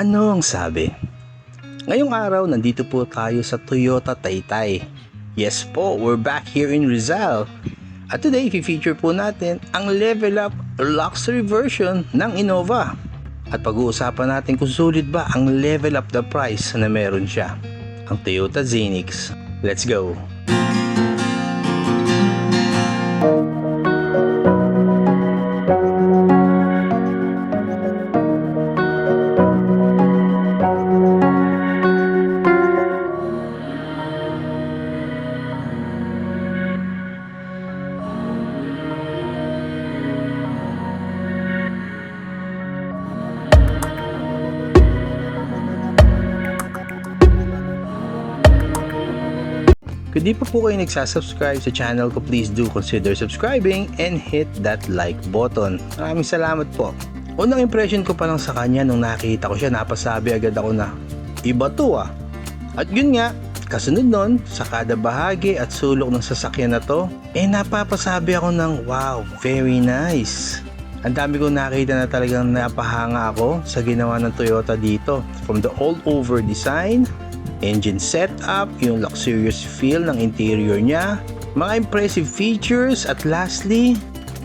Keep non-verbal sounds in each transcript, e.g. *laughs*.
Ano ang sabi? Ngayong araw, nandito po tayo sa Toyota Taytay. Yes po, we're back here in Rizal. At today, feature po natin ang level up luxury version ng Innova. At pag-uusapan natin kung sulit ba ang level up the price na meron siya. Ang Toyota Zenix. Let's go! Kung di pa po kayo nagsasubscribe sa channel ko, please do consider subscribing and hit that like button. Maraming salamat po. Unang impression ko pa lang sa kanya nung nakita ko siya, napasabi agad ako na, iba to ah. At yun nga, kasunod nun, sa kada bahagi at sulok ng sasakyan na to, eh napapasabi ako ng wow, very nice. Ang dami kong nakita na talagang napahanga ako sa ginawa ng Toyota dito. From the all over design, engine setup, yung luxurious feel ng interior niya, mga impressive features, at lastly,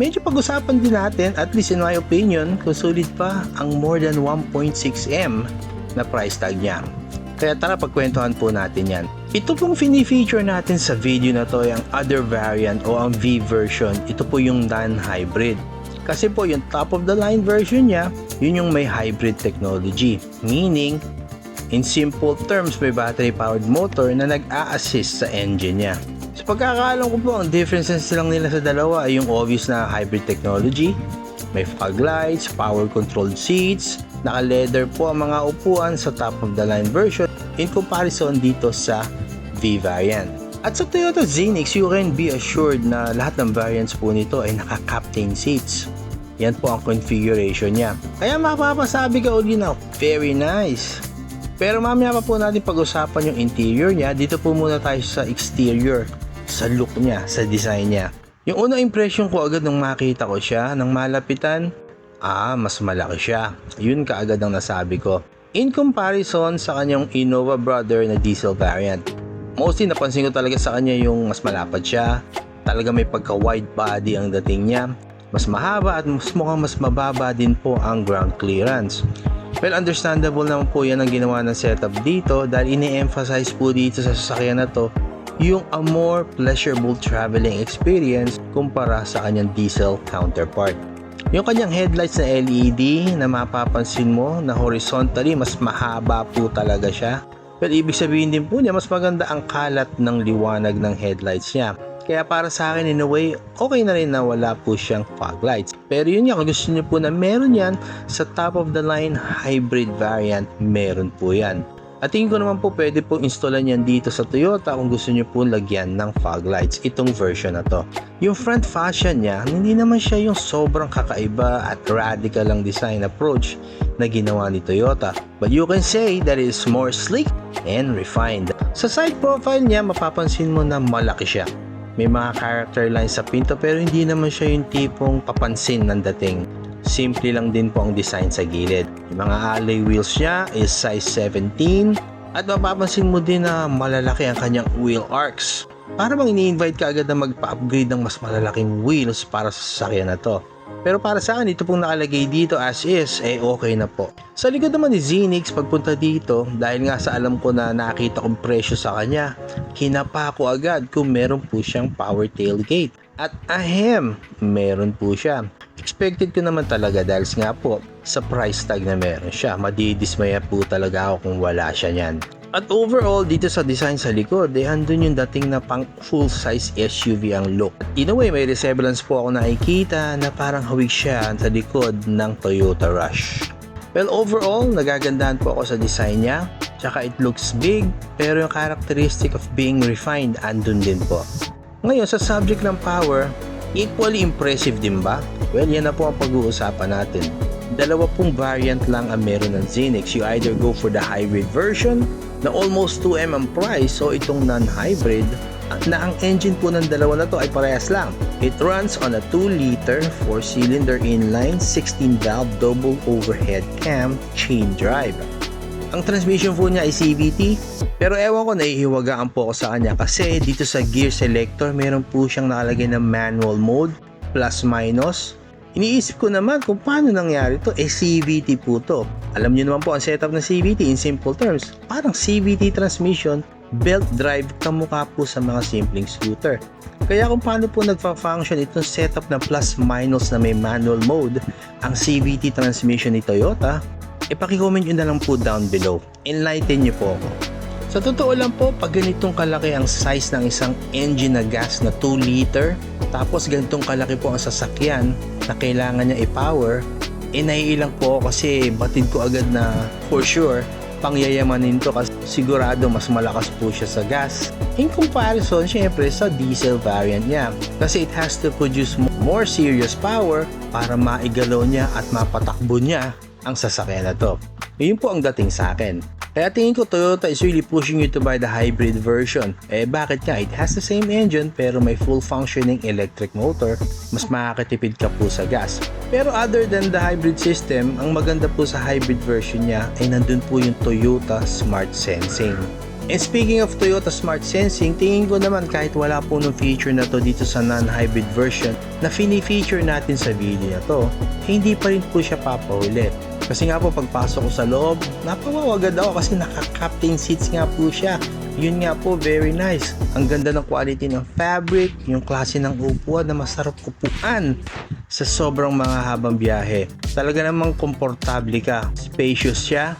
medyo pag-usapan din natin, at least in my opinion, kung sulit pa ang more than 1.6M na price tag niya. Kaya tara pagkwentuhan po natin yan. Ito pong fini-feature natin sa video na to ay ang other variant o ang V version. Ito po yung non-hybrid. Kasi po yung top of the line version niya, yun yung may hybrid technology. Meaning, In simple terms, may battery-powered motor na nag-a-assist sa engine niya. Sa pagkakaalam ko po, ang differences lang nila sa dalawa ay yung obvious na hybrid technology, may fog lights, power-controlled seats, naka-leather po ang mga upuan sa top-of-the-line version in comparison dito sa V variant. At sa Toyota Zenix, you can be assured na lahat ng variants po nito ay naka-captain seats. Yan po ang configuration niya. Kaya mapapasabi ka uli na, very nice. Pero mamaya pa po natin pag-usapan yung interior niya. Dito po muna tayo sa exterior, sa look niya, sa design niya. Yung unang impression ko agad nung makita ko siya, nang malapitan, ah, mas malaki siya. Yun kaagad ang nasabi ko. In comparison sa kanyang Innova Brother na diesel variant. Mostly napansin ko talaga sa kanya yung mas malapad siya. Talaga may pagka-wide body ang dating niya. Mas mahaba at mas mukhang mas mababa din po ang ground clearance. Well, understandable naman po yan ang ginawa ng setup dito dahil ini-emphasize po dito sa sasakyan na to yung a more pleasurable traveling experience kumpara sa kanyang diesel counterpart. Yung kanyang headlights na LED na mapapansin mo na horizontally mas mahaba po talaga siya. Well, ibig sabihin din po niya mas maganda ang kalat ng liwanag ng headlights niya. Kaya para sa akin in a way, okay na rin na wala po siyang fog lights. Pero yun nga, kung gusto niyo po na meron yan, sa top of the line hybrid variant, meron po yan. At tingin ko naman po pwede po installan yan dito sa Toyota kung gusto niyo po lagyan ng fog lights itong version na to. Yung front fascia niya, hindi naman siya yung sobrang kakaiba at radical ang design approach na ginawa ni Toyota. But you can say that it is more sleek and refined. Sa side profile niya, mapapansin mo na malaki siya. May mga character lines sa pinto pero hindi naman siya yung tipong papansin ng dating. Simple lang din po ang design sa gilid. Yung mga alloy wheels niya is size 17 at mapapansin mo din na malalaki ang kanyang wheel arcs. Para bang ini-invite ka agad na magpa-upgrade ng mas malalaking wheels para sa sasakyan na to. Pero para sa akin, ito pong nakalagay dito as is, eh okay na po. Sa likod naman ni Zenix, pagpunta dito, dahil nga sa alam ko na nakita kong presyo sa kanya, kinapa ko agad kung meron po siyang power tailgate. At ahem, meron po siya. Expected ko naman talaga dahil nga po sa price tag na meron siya. Madidismaya po talaga ako kung wala siya niyan. At overall, dito sa design sa likod, eh, andun yung dating na pang full-size SUV ang look. In a way, may resemblance po ako nakikita na parang hawig siya sa likod ng Toyota Rush. Well, overall, nagagandahan po ako sa design niya. Tsaka it looks big, pero yung characteristic of being refined andun din po. Ngayon, sa subject ng power, equally impressive din ba? Well, yan na po ang pag-uusapan natin. Dalawa pong variant lang ang meron ng Zenix. You either go for the hybrid version na almost 2M ang price o itong non-hybrid na ang engine po ng dalawa na to ay parehas lang. It runs on a 2-liter 4-cylinder inline 16-valve double overhead cam chain drive. Ang transmission po niya ay CVT, pero ewan ko nahihiwagaan po ako sa kanya kasi dito sa gear selector meron po siyang nakalagay na manual mode, plus minus. Iniisip ko naman kung paano nangyari to, eh CVT po to. Alam niyo naman po ang setup ng CVT in simple terms, parang CVT transmission, belt drive kamukha po sa mga simpleng scooter. Kaya kung paano po nagfa-function itong setup ng plus minus na may manual mode, ang CVT transmission ni Toyota, ipaki-comment nyo na lang po down below. Enlighten nyo po ako. Sa totoo lang po, pag ganitong kalaki ang size ng isang engine na gas na 2 liter, tapos ganitong kalaki po ang sasakyan na kailangan niya i-power, eh naiilang po ako kasi batid ko agad na for sure pangyayamanin to kasi sigurado mas malakas po siya sa gas. In comparison, syempre sa diesel variant niya kasi it has to produce more serious power para maigalaw niya at mapatakbo niya ang sasakyan na to. Yun po ang dating sa akin. Kaya tingin ko Toyota is really pushing you to buy the hybrid version. Eh bakit nga? It has the same engine pero may full functioning electric motor. Mas makakatipid ka po sa gas. Pero other than the hybrid system, ang maganda po sa hybrid version niya ay nandun po yung Toyota Smart Sensing. And speaking of Toyota Smart Sensing, tingin ko naman kahit wala po ng feature na to dito sa non-hybrid version na fini-feature natin sa video na to, hindi pa rin po siya papahuli. Kasi nga po pagpasok ko sa loob, napawawagad ako kasi *laughs* naka-captain seats nga po siya. Yun nga po, very nice. Ang ganda ng quality ng fabric, yung klase ng upuan na masarap upuan sa sobrang mga habang biyahe. Talaga namang komportable ka. Spacious siya,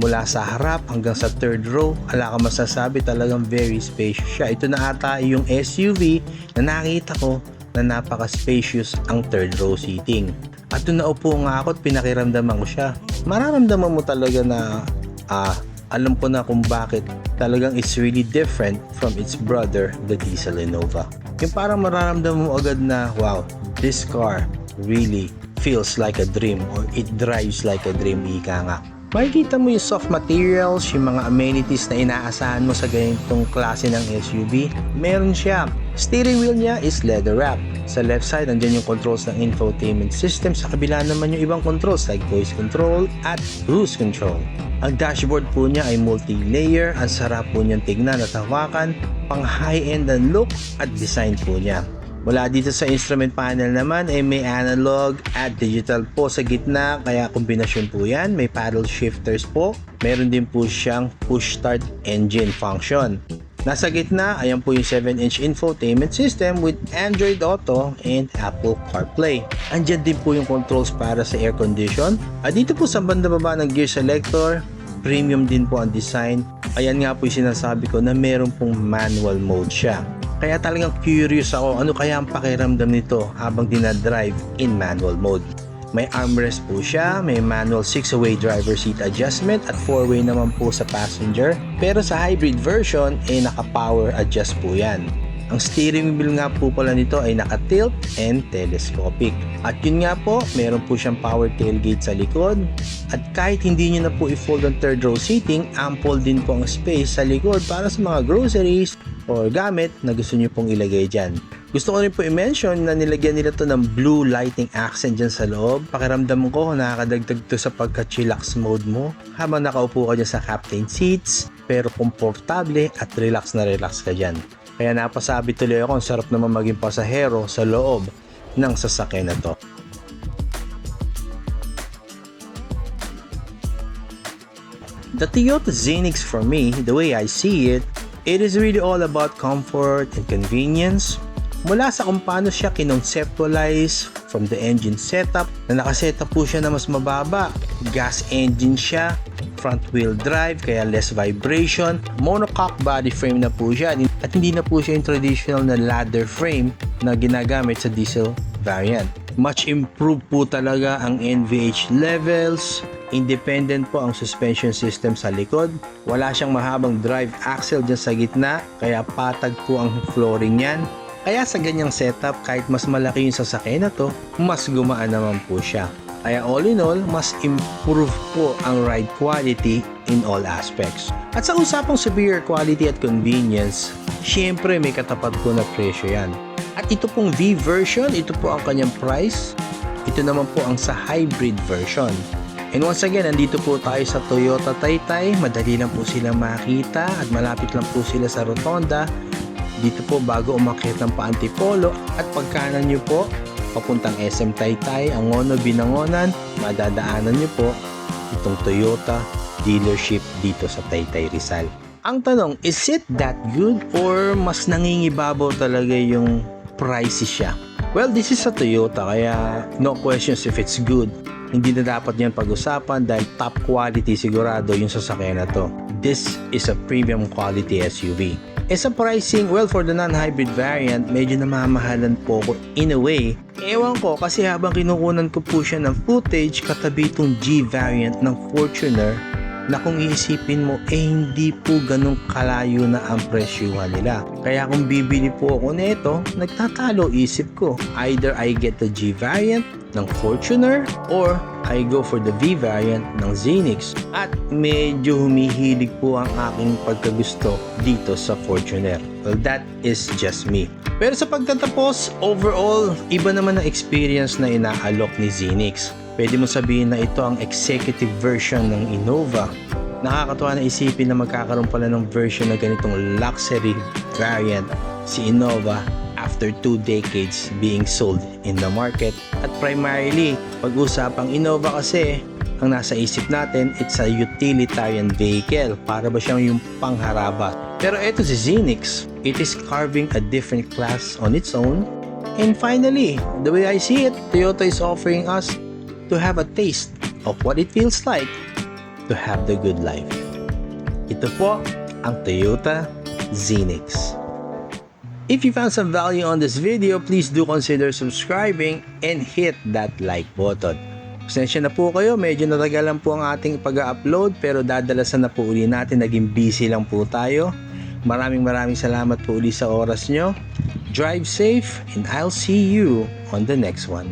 mula sa harap hanggang sa third row, ala ka masasabi talagang very spacious siya. Ito na ata yung SUV na nakita ko na napaka-spacious ang third row seating. At doon naupo nga ako at pinakiramdaman ko siya. Mararamdaman mo talaga na ah, alam ko na kung bakit talagang it's really different from its brother, the Diesel Innova. Yung parang mararamdaman mo agad na, wow, this car really feels like a dream or it drives like a dream, ika nga. Makikita mo yung soft materials, yung mga amenities na inaasahan mo sa ganitong klase ng SUV. Meron siya. Steering wheel niya is leather wrap. Sa left side, andyan yung controls ng infotainment system. Sa kabila naman yung ibang controls like voice control at cruise control. Ang dashboard po niya ay multi-layer. Ang sarap po niyang tignan at hawakan. Pang high-end ang look at design po niya. Mula dito sa instrument panel naman ay may analog at digital po sa gitna kaya kombinasyon po yan. May paddle shifters po. Meron din po siyang push start engine function. Nasa gitna, ayan po yung 7-inch infotainment system with Android Auto and Apple CarPlay. Andyan din po yung controls para sa air condition. At dito po sa banda baba ng gear selector, premium din po ang design. Ayan nga po yung sinasabi ko na meron pong manual mode siya. Kaya talagang curious ako ano kaya ang pakiramdam nito habang dinadrive in manual mode. May armrest po siya, may manual 6-way driver seat adjustment at 4-way naman po sa passenger. Pero sa hybrid version, eh naka-power adjust po yan. Ang steering wheel nga po pala nito ay naka-tilt and telescopic. At yun nga po, meron po siyang power tailgate sa likod. At kahit hindi nyo na po i-fold ang third row seating, ample din po ang space sa likod para sa mga groceries or gamit na gusto nyo pong ilagay dyan. Gusto ko rin po i-mention na nilagyan nila to ng blue lighting accent dyan sa loob. Pakiramdam ko nakakadagdag to sa pagka-chillax mode mo habang nakaupo ka dyan sa captain seats pero komportable at relax na relax ka dyan. Kaya napasabi tuloy ako ang sarap naman maging pasahero sa loob ng sasakyan na to. The Toyota Xenix for me, the way I see it, it is really all about comfort and convenience. Mula sa kung paano siya kinonceptualize from the engine setup na nakasetup po siya na mas mababa. Gas engine siya, front wheel drive kaya less vibration, monocoque body frame na po siya at hindi na po siya yung traditional na ladder frame na ginagamit sa diesel variant. Much improved po talaga ang NVH levels, Independent po ang suspension system sa likod. Wala siyang mahabang drive axle dyan sa gitna, kaya patag po ang flooring niyan. Kaya sa ganyang setup, kahit mas malaki yung sasakyan na to, mas gumaan naman po siya. Kaya all in all, mas improve po ang ride quality in all aspects. At sa usapang superior quality at convenience, syempre may katapat po na presyo yan. At ito pong V version, ito po ang kanyang price. Ito naman po ang sa hybrid version. And once again, nandito po tayo sa Toyota Taytay. Madali lang po sila makita at malapit lang po sila sa Rotonda. Dito po bago umakyat ng Paantipolo at pagkanan nyo po, papuntang SM Taytay, Angono, Binangonan, madadaanan nyo po itong Toyota dealership dito sa Taytay Rizal. Ang tanong, is it that good or mas nangingibabaw talaga yung pricey siya? Well, this is a Toyota kaya no questions if it's good. Hindi na dapat yan pag-usapan dahil top quality sigurado yung sasakyan na to. This is a premium quality SUV. E sa pricing, well for the non-hybrid variant, medyo namamahalan po ko in a way. Ewan ko kasi habang kinukunan ko po siya ng footage katabi itong G variant ng Fortuner na kung iisipin mo eh hindi po ganun kalayo na ang presyuhan nila. Kaya kung bibili po ako nito, nagtatalo isip ko. Either I get the G variant ng Fortuner or I go for the V variant ng Zenix. At medyo humihilig po ang aking pagkagusto dito sa Fortuner. Well, that is just me. Pero sa pagtatapos, overall, iba naman ang experience na inaalok ni Zenix. Pwede mo sabihin na ito ang executive version ng Innova. Nakakatuwa na isipin na magkakaroon pala ng version na ganitong luxury variant si Innova after two decades being sold in the market. At primarily, pag-usapang Innova kasi, ang nasa isip natin, it's a utilitarian vehicle. Para ba siyang yung pangharaba? Pero ito si Zenix, it is carving a different class on its own. And finally, the way I see it, Toyota is offering us to have a taste of what it feels like to have the good life. Ito po ang Toyota Zenix. If you found some value on this video, please do consider subscribing and hit that like button. Pasensya na po kayo, medyo natagalan po ang ating pag-upload pero dadalasan na po uli natin, naging busy lang po tayo. Maraming maraming salamat po uli sa oras nyo. Drive safe and I'll see you on the next one.